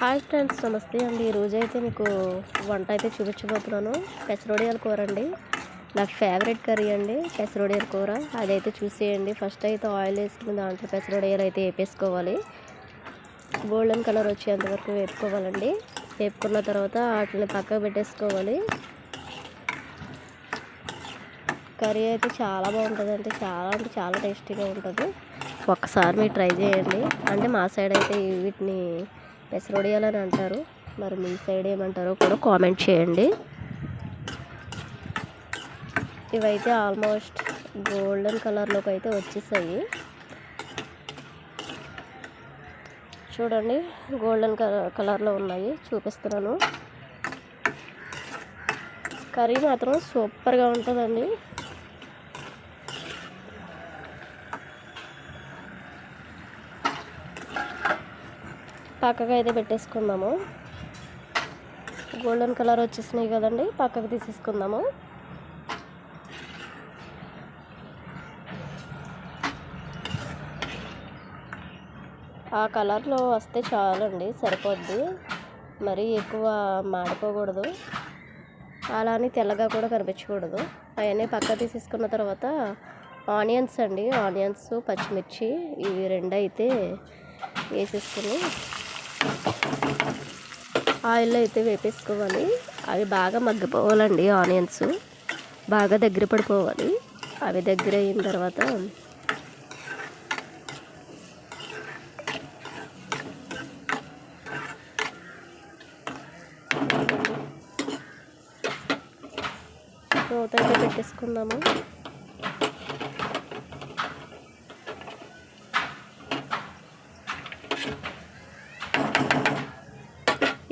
Hi friends నమస్తే అండి. ఈరోజైతే అయితే మీకు వంట అయితే చూపించబోతున్నాను. పెసరొడియాల కూర అండి. నా ఫేవరెట్ కర్రీ అండి పెసరొడియాల కూర. అదైతే చూసేయండి. ఫస్ట్ అయితే ఆయిల్ వేసుకుని దాంట్లో పెసరొడియాలు అయితే వేపేసుకోవాలి. గోల్డెన్ కలర్ వచ్చేంత వరకు వేపుకోవాలండి. వేపుకున్న తర్వాత వాటిని పక్కకు పెట్టేసుకోవాలి. కర్రీ అయితే చాలా బాగుంటుంది అంటే చాలా అంటే చాలా టేస్టీగా ఉంటుంది. ఒక్కసారి మీరు ట్రై చేయండి. అంటే మా సైడ్ అయితే వీటిని పెసరొడియాలని అంటారు. మరి మీ సైడ్ ఏమంటారో కూడా కామెంట్ చేయండి. ఇవైతే ఆల్మోస్ట్ గోల్డెన్ కలర్లోకి అయితే వచ్చేసాయి. చూడండి గోల్డెన్ కలర్ కలర్లో ఉన్నాయి. చూపిస్తున్నాను. కర్రీ మాత్రం సూపర్గా ఉంటుందండి. పక్కగా అయితే పెట్టేసుకుందాము. గోల్డెన్ కలర్ వచ్చేసినాయి కదండి పక్కకు తీసేసుకుందాము. ఆ కలర్లో వస్తే చాలండి సరిపోద్ది. మరీ ఎక్కువ మాడిపోకూడదు. అలా అని తెల్లగా కూడా కనిపించకూడదు. అవన్నీ పక్క తీసేసుకున్న తర్వాత ఆనియన్స్ అండి ఆనియన్స్ పచ్చిమిర్చి ఇవి రెండు అయితే వేసేసుకుని ఆయిల్లో అయితే వేపేసుకోవాలి. అవి బాగా మగ్గిపోవాలండి ఆనియన్స్. బాగా దగ్గర పడిపోవాలి. అవి దగ్గర అయిన తర్వాత మూత అయితే పెట్టేసుకుందాము.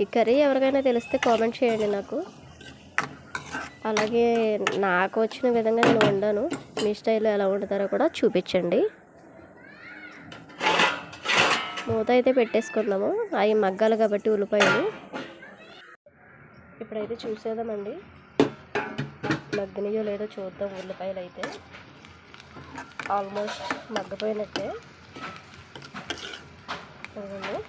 ఈ కర్రీ ఎవరికైనా తెలిస్తే కామెంట్ చేయండి నాకు. అలాగే నాకు వచ్చిన విధంగా నేను వండాను. మీ స్టైల్లో ఎలా వండుతారో కూడా చూపించండి. మూత అయితే పెట్టేసుకుందాము. అవి మగ్గాలి కాబట్టి ఉల్లిపాయలు. ఇప్పుడైతే చూసేద్దామండి. మగ్గినయో లేదో చూద్దాం ఉల్లిపాయలు అయితే. ఆల్మోస్ట్ మగ్గిపోయినట్టే. అవును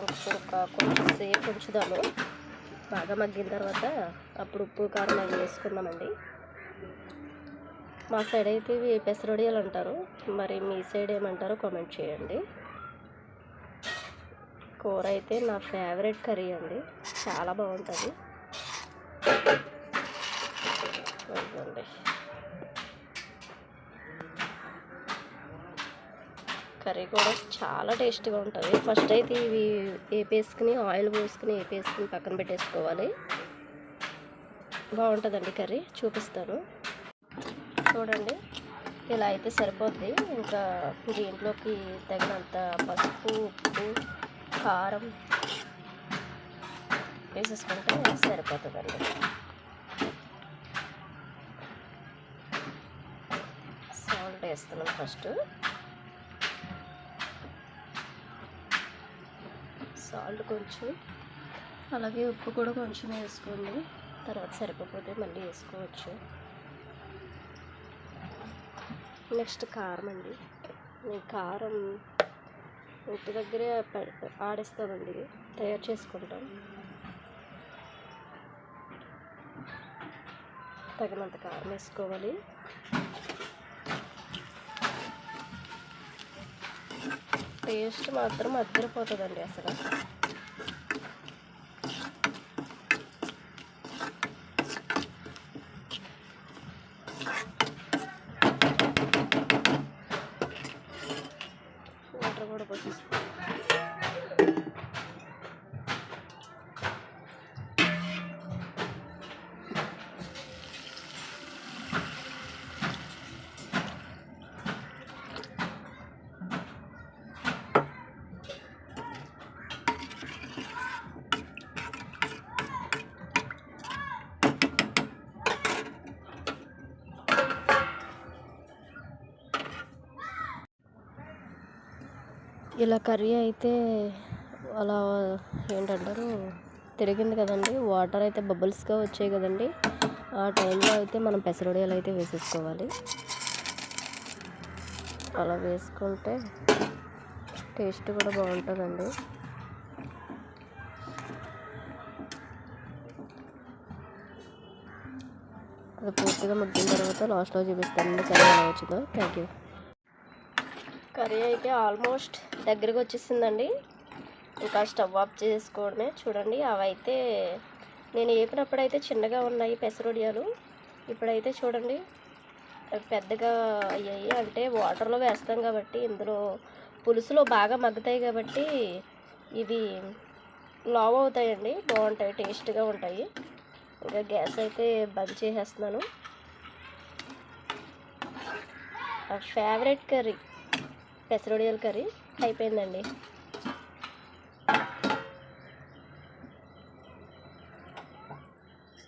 కొంచెం ఒక సేపు ఉంచుదాము. బాగా మగ్గిన తర్వాత అప్పుడు ఉప్పు కారం అవి వేసుకుందామండి. మా సైడ్ అయితే ఇవి పెసరొడియాలు అంటారు. మరి మీ సైడ్ ఏమంటారో కామెంట్ చేయండి. కూర అయితే నా ఫేవరెట్ కర్రీ అండి. చాలా బాగుంటుంది. కర్రీ కూడా చాలా టేస్టీగా ఉంటుంది. ఫస్ట్ అయితే ఇవి వేపేసుకుని ఆయిల్ పోసుకుని వేపేసుకుని పక్కన పెట్టేసుకోవాలి. బాగుంటుందండి కర్రీ. చూపిస్తాను. చూడండి ఇలా అయితే సరిపోద్ది. ఇంకా దీంట్లోకి తగినంత పసుపు ఉప్పు కారం వేసేసుకుంటే సరిపోతుందండి. సాల్ట్ వేస్తున్నాం ఫస్ట్. సాల్ట్ కొంచెం. అలాగే ఉప్పు కూడా కొంచెం వేసుకోండి. తర్వాత సరిపోతే మళ్ళీ వేసుకోవచ్చు. నెక్స్ట్ కారం అండి. నేను కారం ఇంటి దగ్గరే ఆడేస్తామండి. తయారు చేసుకుంటాం. తగినంత కారం వేసుకోవాలి. టేస్ట్ మాత్రం అద్దరిపోతుందండి అసలు. వాటర్ కూడా పోసేస్తాం ఇలా కర్రీ అయితే అలా ఏంటంటారు? తిరిగింది కదండి. వాటర్ అయితే బబుల్స్గా వచ్చాయి కదండి. ఆ టైంలో అయితే మనం పెసరొడియాలు అయితే వేసేసుకోవాలి. అలా వేసుకుంటే టేస్ట్ కూడా బాగుంటుందండి. అది పూర్తిగా ముగ్గిన తర్వాత లాస్ట్లో చూపిస్తానండి కర్రీ ఎలా వచ్చిందో. Thank you. కర్రీ అయితే ఆల్మోస్ట్ దగ్గరకు వచ్చేసిందండి ఇంకా స్టవ్ ఆఫ్ చేసుకోవడమే. చూడండి అవైతే నేను వేపినప్పుడు అయితే చిన్నగా ఉన్నాయి పెసరొడియాలు. ఇప్పుడైతే చూడండి అవి పెద్దగా అయ్యాయి. అంటే వాటర్లో వేస్తాం కాబట్టి ఇందులో పులుసులో బాగా మగ్గుతాయి కాబట్టి ఇవి లావ్ అవుతాయండి. బాగుంటాయి టేస్ట్గా ఉంటాయి. ఇంకా గ్యాస్ అయితే బంద్ చేసేస్తున్నాను. ఫేవరెట్ కర్రీ పెసరొడియాల కర్రీ. అయిపోయిందండి.